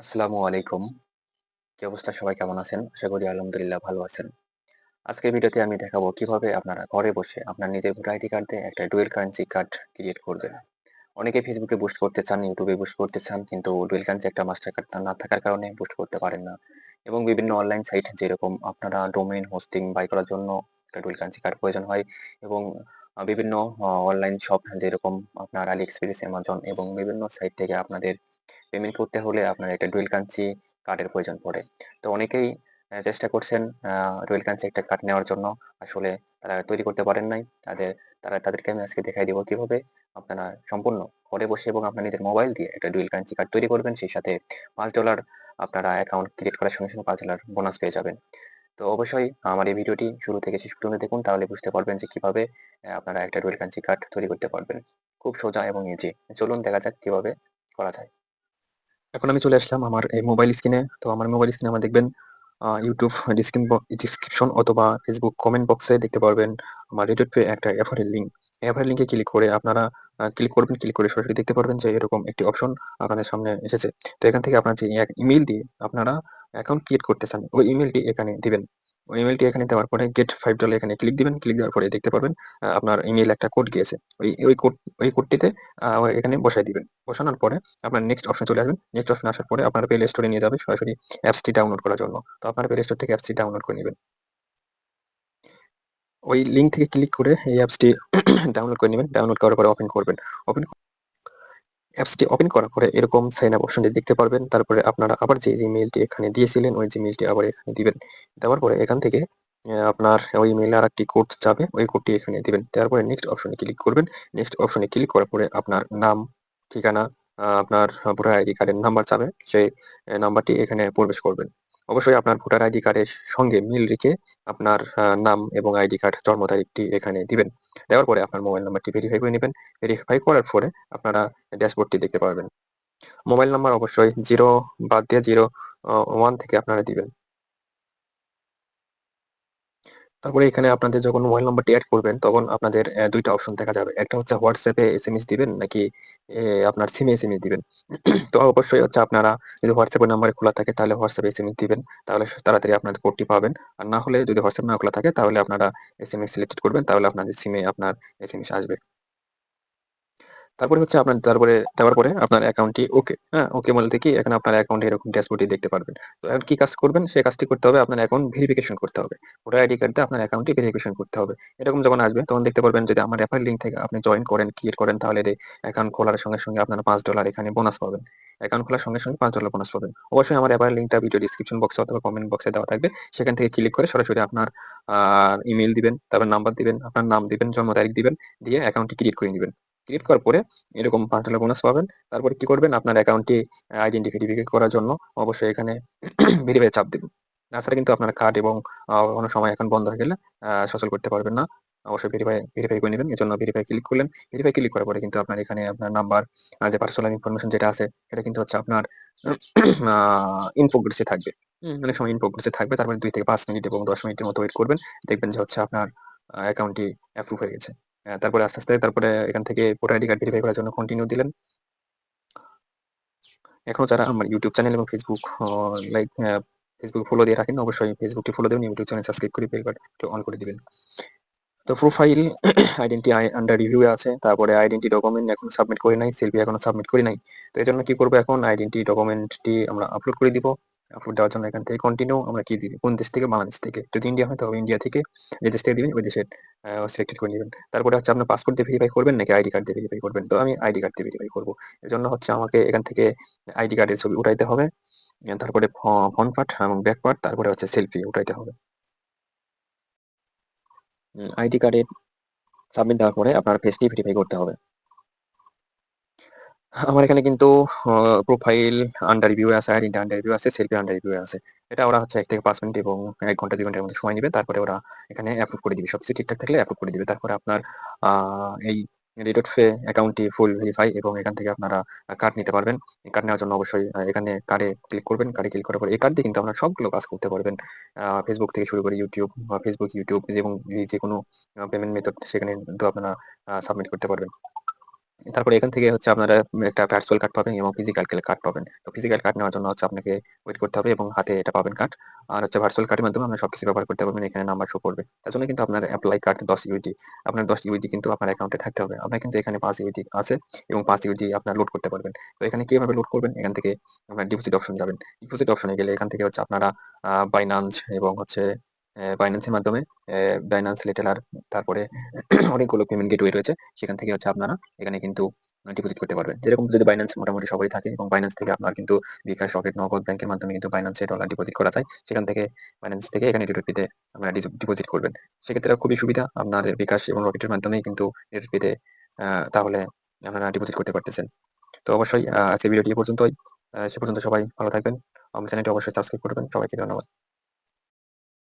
আসসালামু আলাইকুম। কি অবস্থা সবাই কেমন আছেন? আশা করি আলহামদুলিল্লাহ ভালো আছেন। আজকের ভিডিওতে আমি দেখাবো কীভাবে আপনারা ঘরে বসে আপনার নিজের ভোটার আইডি কার্ড দিয়ে একটা ডুয়েল কারেন্সি কার্ড ক্রিয়েট করবেন। অনেকে ফেসবুকে বুস্ট করতে চান, ইউটিউবে বুস্ট করতে চান কিন্তু ডুয়েল কারেন্সি একটা মাস্টার কার্ড না থাকার কারণে বুস্ট করতে পারেন না। এবং বিভিন্ন অনলাইন সাইট যেরকম আপনারা ডোমেইন হোস্টিং বাই করার জন্য একটা ডুয়েল কারেন্সি কার্ড প্রয়োজন হয় এবং বিভিন্ন অনলাইন শপ যেরকম আপনার AliExpress, অ্যামাজন এবং বিভিন্ন সাইট থেকে আপনাদের পেমেন্ট করতে হলে আপনার একটা ডুয়েল কারেন্সি কার্ডের প্রয়োজন পড়ে। তো অনেকেই চেষ্টা করছেন ডুয়েল কারেন্সি একটা কার্ড নেওয়ার জন্য। আসলে তারা তৈরি করতে পারেন নাই। তাদের তারা তাদেরকে আমি আজকে দেখাই দিব কীভাবে আপনারা সম্পূর্ণ ঘরে বসে এবং আপনার নিজের মোবাইল দিয়ে একটা ডুয়েল কারেন্সি কার্ড তৈরি করবেন। সেই সাথে $৫ আপনারা অ্যাকাউন্ট ক্রিয়েট করার সঙ্গে, সঙ্গে $৫ বোনাস পেয়ে যাবেন। তো অবশ্যই আমার এই ভিডিওটি শুরু থেকে শেষ পর্যন্ত দেখুন তাহলে বুঝতে পারবেন যে কীভাবে আপনারা একটা ডুয়েল কারেন্সি কার্ড তৈরি করতে পারবেন। খুব সোজা এবং ইজি। চলুন দেখা যাক কীভাবে করা যায়। এখন আমি চলে আসলাম আমার এই মোবাইল স্ক্রিনে। তো আমার মোবাইল স্ক্রিনে আমার দেখবেন ইউটিউব ডিসক্রিপশন অথবা ফেসবুক কমেন্ট বক্সে দেখতে পারবেন আমার রেডিট পে একটা অ্যাফার এর লিঙ্ক। অ্যাফারের অ্যাফার লিঙ্কে ক্লিক করে আপনারা ক্লিক করবেন। ক্লিক করে সরাসরি দেখতে পারবেন যে এরকম একটি অপশন আপনাদের সামনে এসেছে। তো এখান থেকে আপনার যে ইমেল দিয়ে আপনারা অ্যাকাউন্ট ক্রিয়েট করতে চান, ওই ইমেলটি এখানে দিবেন। ওই ইমেইলটি এখানে দেওয়ার পরে গেট $5 এখানে ক্লিক দিবেন। ক্লিক দেওয়ার পরে দেখতে পারবেন আপনার ইমেইলে একটা কোড গিয়েছে। ওই ওই কোড ওই কোডটিতে এখানে বসায় দিবেন। বসানোর পরে আপনার নেক্সট অপশন চলে আসবেন। নেক্সট অপশন আসার পরে আপনার প্লে স্টোরে নিয়ে যাবে সরাসরি অ্যাপসটি ডাউনলোড করার জন্য। তো আপনার প্লে স্টোর থেকে অ্যাপসটি ডাউনলোড করে নিবেন। ওই লিঙ্ক থেকে ক্লিক করে এই অ্যাপসটি ডাউনলোড করে নিবেন। ডাউনলোড করার পরে ওপেন করবেন। ওপেন অ্যাপসটি ওপেন করার পরে এরকম সাইন আপ অপশনটি দেখতে পারবেন। তারপরে আপনারা আবার যে জিমেইলটি এখানে দিয়েছিলেন ওই জিমেইলটি আবার এখানে দিবেন। দেওয়ার পরে এখান থেকে আপনার ওই মেলে আর একটি কোড যাবে। ওই কোডটি এখানে দিবেন। তারপরে পরে নেক্সট অপশনে ক্লিক করবেন। নেক্সট অপশনে ক্লিক করার পরে আপনার নাম, ঠিকানা, আপনার ভোটার আইডি কার্ডের নাম্বার চাবে। সেই নাম্বারটি এখানে প্রবেশ করবেন। অবশ্যই আপনার ভোটার আইডি কার্ডের সঙ্গে মিল রেখে আপনার নাম এবং আইডি কার্ড জন্ম তারিখটি এখানে দিবেন। দেওয়ার পরে আপনার মোবাইল নাম্বারটি ভেরিফাই করে নেবেন ভেরিফাই করার পরে আপনারা ড্যাশবোর্ডটি দেখতে পারবেন। মোবাইল নাম্বার অবশ্যই জিরো বাদ দিয়ে 0 অ 1 থেকে আপনারা দিবেন। তারপরে এখানে আপনাদের যখন মোবাইল নাম্বারটি অ্যাড করবেন, তখন আপনাদের দুইটা অপশন দেখা যাবে। একটা হচ্ছে হোয়াটসঅ্যাপে এসএমএস দিবেন, নাকি আপনার সিমে এসএমএস দিবেন। তো অবশ্যই হচ্ছে আপনারা যদি হোয়াটসঅ্যাপের নাম্বারে খোলা থাকে, তাহলে হোয়াটসঅ্যাপে এসএমএস দিবেন। তাহলে তাড়াতাড়ি আপনাদের কোডটি পাবেন। আর না হলে যদি হোয়াটসঅ্যাপ না খোলা থাকে, তাহলে আপনারা এসএমএস সিলেক্টেড করবেন, তাহলে আপনাদের সিমে আপনার এসএমএস আসবে। তারপরে হচ্ছে আপনার তারপরে দেওয়ার পরে আপনার অ্যাকাউন্টটি ওকে, হ্যাঁ? ওকে বলতে কি এখন আপনার অ্যাকাউন্টে এরকম ড্যাশবোর্ডে দেখতে পারবেন। তো এখন কি কাজ করবেন? সেই কাজটি করতে হবে আপনার অ্যাকাউন্ট ভেরিফিকেশন করতে হবে। ভোটার আইডি কার্ড আপনার অ্যাকাউন্টটি ভেরিফিকেশন করতে হবে। এরকম যখন আসবে তখন দেখতে পারবেন যদি আমার রেফারেল লিঙ্ক থেকে আপনি জয়েন করেন, ক্রিয়েট করেন তাহলে এর অ্যাকাউন্ট খোলার সঙ্গে, সঙ্গে আপনার পাঁচ ডলার এখানে বোনাস পাবেন। অ্যাকাউন্ট খোলার সঙ্গে, সঙ্গে $৫ বোনাস পাবেন। অবশ্যই আমার রেফারেল লিঙ্কটা ভিডিও ডেসক্রিপশন বক্সে অথবা কমেন্ট বক্সে দেওয়া থাকবে। সেখান থেকে ক্লিক করে সরাসরি আপনার আ ইমেইল দিবেন, তারপর নাম্বার দিবেন, আপনার নাম দিবেন, জন্ম তারিখ দিবেন, দিয়ে অ্যাকাউন্টটি ক্রিয়েট করে নিবেন। ক্রিয়েট করার পরে এরকম $৫ বোনাস পাবেন। তারপরে কি করবেন? আপনার অ্যাকাউন্টটি আইডেন্টি ভেরিফাই করার জন্য অবশ্যই এখানে ভেরিফাই চাপ দিবেন। তাছাড়া কিন্তু আপনার কার্ড এবং কোনো সময় এখন বন্ধ হয়ে গেলে সচল করতে পারবেন না। অবশ্যই ভেরিফাই ভেরিফাই করে নিবেন। এজন্য ভেরিফাই ক্লিক করলেন। ভেরিফাই ক্লিক করার পরে কিন্তু আপনার এখানে আপনার নাম্বার যে পার্সোনাল ইনফরমেশন যেটা আছে এটা কিন্তু হচ্ছে আপনার আ ইন এ থাকবে। অনেক সময় ইন প্রোগ্রেস এ থাকবে। তারপরে দুই থেকে পাঁচ মিনিট এবং ১০ মিনিটের মতো ওয়েট করবেন। দেখবেন যে হচ্ছে আপনার অ্যাকাউন্টটি অ্যাপ্রুভ হয়ে গেছে। তারপরে আস্তে, আস্তে তারপরে এখান থেকে ভোটার আইডি কার্ড ভেরিফাই করার জন্য কন্টিনিউ দিলেন। এখনও যারা আমার YouTube চ্যানেল এবং ফেসবুক লাইক Facebook ফলো দিয়ে রাখেন অবশ্যই ফেসবুকটি ফলো দিবেন, ইউটিউব চ্যানেল সাবস্ক্রাইব করে বেল বাটনটি অন করে দিবেন। তো profile identity I under review আছে। তারপরে আইডেন্টি ডকুমেন্ট এখনও সাবমিট করি নাই। সেলফি এখনও সাবমিট করি নাই। তো এজন্য কি করব এখন আইডেন্টি ডকুমেন্টটি আমরা আপলোড করে দিব। আপলোড দেওয়ার জন্য এখান থেকে কন্টিনিউ আমরা কি দিই? কোন দেশ থেকে? বাংলাদেশ থেকে। যদি ইন্ডিয়া হয় তবে ইন্ডিয়া থেকে যে দেশ থেকে দিবেন, ওই দেশের সিলেক্টেড করে নিবেন। তারপরে হচ্ছে আপনার পাসপোর্ট দিয়ে ভেরিফাই করবেন নাকি আইডি কার্ড দিয়ে ভেরিফাই করবেন? তো আমি আইডি কার্ড দিয়ে ভেরিফাই করব। এজন্য হচ্ছে আমাকে এখান থেকে আইডি কার্ডের ছবি উঠাইতে হবে। তারপরে ফ ফ্রন্ট পার্ট এবং ব্যাক পার্ট তারপরে হচ্ছে সেলফি উঠাইতে হবে। আইডি কার্ডে সাবমিট দেওয়ার পরে আপনার ফেসটি ভেরিফাই করতে হবে। আমার এখানে কিন্তু প্রোফাইল আন্ডার রিভিউ আছে, আইডেন্টি আন্ডার রিভিউ আছে, সেলফি আন্ডার রিভিউ আছে। এটা ওরা হচ্ছে এক থেকে ৫ মিনিট এবং ১ ঘণ্টা ২ ঘণ্টার মধ্যে সময় নিবে। তারপরে ওরা এখানে এপ্রুভ করে দিবে। সবকিছু ঠিকঠাক থাকলে এপ্রুভ করে দিবে। তারপরে আপনার এই রেডট পে অ্যাকাউন্টটি ফুল ভেরিফাই এবং এখান থেকে আপনারা কার্ড নিতে পারবেন। কার্ড নেওয়ার জন্য অবশ্যই এখানে কার্ডে ক্লিক করবেন। কার্ডে ক্লিক করার পরে এই কার্ড দিয়ে কিন্তু আপনারা সবগুলো কাজ করতে পারবেন। Facebook থেকে শুরু করে ইউটিউব বা Facebook, YouTube এবং যেকোনো আ পেমেন্ট মেথড সেখানে কিন্তু আপনারা সাবমিট করতে পারবেন। তারপরে এখান থেকে হচ্ছে আপনারা একটা ভার্চুয়াল কার্ড পাবেন এবং ফিজিক্যাল কার্ড পাবেন। তো ফিজিক্যাল কার্ড নেওয়ার জন্য হচ্ছে আপনাকে ওয়েট করতে হবে এবং হাতে এটা পাবেন কার্ড। আর হচ্ছে ভার্চুয়াল কার্ডের মাধ্যমে আপনারা সবকিছু ব্যবহার করতে পারবেন। এখানে নাম্বার শো করবে। তার জন্য কিন্তু আপনার অ্যাপ্লাই কার্ড 10 ইউএসডি আপনার 10 ইউএসডি কিন্তু আপনার অ্যাকাউন্টে থাকতে হবে। আপনার কিন্তু এখানে 5 ইউএসডি আছে এবং 5 ইউএসডি আপনার লোড করতে পারবেন। তো এখানে কীভাবে লোড করবেন? এখান থেকে আপনার ডিপোজিট অপশন যাবেন। ডিপোজিট অপশনে গেলে এখান থেকে হচ্ছে আপনারা Binance এবং হচ্ছে এর মাধ্যমে Binance Retailer তারপরে অনেকগুলো পেমেন্ট গেটওয়ে রয়েছে। সেখান থেকে হচ্ছে আপনারা এখানে কিন্তু ডিপোজিট করতে পারবেন। যেরকম যদি Binance মোটামুটি সবাই থাকে এবং Binance থেকে আপনার কিন্তু বিকাশ, রকেট, নগদ ব্যাংকের মাধ্যমে কিন্তু এ ডলার ডিপোজিট করা যায়। সেখান থেকে Binance থেকে এখানে ডিরেক্ট তে আপনারা ডিপোজিট করবেন। সেক্ষেত্রে খুবই সুবিধা। আপনার বিকাশ এবং রকেটের মাধ্যমেই কিন্তু ডিরেক্ট তে তাহলে আপনারা ডিপোজিট করতে পারতেছেন। তো অবশ্যই আ আজকের ভিডিওটি পর্যন্তই। সে পর্যন্ত সবাই ভালো থাকবেন। আমার চ্যানেলটি অবশ্যই সাবস্ক্রাইব করবেন। সবাইকে ধন্যবাদ।